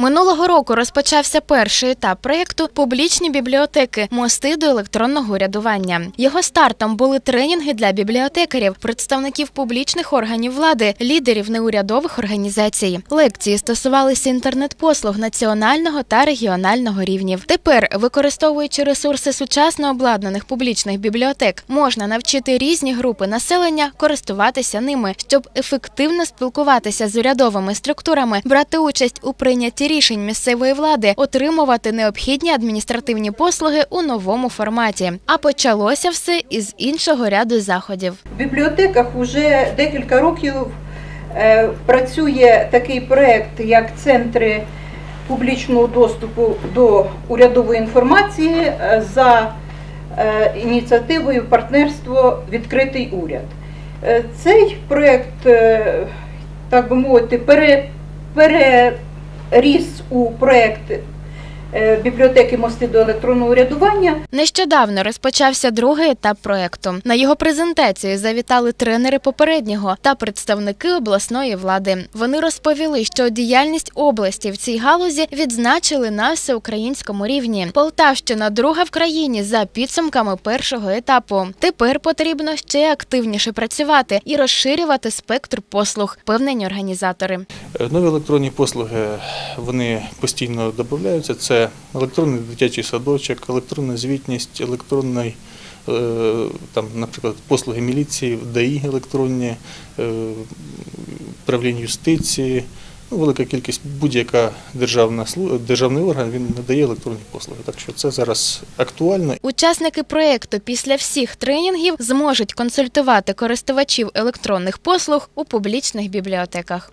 Минулого року розпочався перший етап проєкту Публічні бібліотеки мости до електронного урядування. Його стартом були тренінги для бібліотекарів, представників публічних органів влади, лідерів неурядових організацій. Лекції стосувалися інтернет-послуг національного та регіонального рівнів. Тепер, використовуючи ресурси сучасно обладнаних публічних бібліотек, можна навчити різні групи населення користуватися ними, щоб ефективно спілкуватися з урядовими структурами, брати участь у прийнятті рішень місцевої влади, отримувати необхідні адміністративні послуги у новому форматі. А почалося все із іншого ряду заходів. В бібліотеках вже декілька років е, працює такий проект, як центри публічного доступу до урядової інформації е, за е, ініціативою партнерство Відкритий уряд. Цей проект, так би мовити, пере, переріс у проект е, бібліотеки мости до електронного урядування. Нещодавно розпочався другий етап проекту. На його презентацію завітали тренери попереднього та представники обласної влади. Вони розповіли, що діяльність області в цій галузі відзначили на всеукраїнському рівні. Полтавщина друга в країні за підсумками першого етапу. Тепер потрібно ще активніше працювати і розширювати спектр послуг, певнені організатори. Е, Нові електронні послуги вони постійно додаються. Це електронний дитячий садочок, електронна звітність, електронний, е, там, наприклад, послуги міліції, ДАІ електронні, е, управління юстиції. Ну, велика кількість будь-яка державна державний орган він надає електронні послуги. Так що це зараз актуально Учасники проєкту після всіх тренінгів зможуть консультувати користувачів електронних послуг у публічних бібліотеках.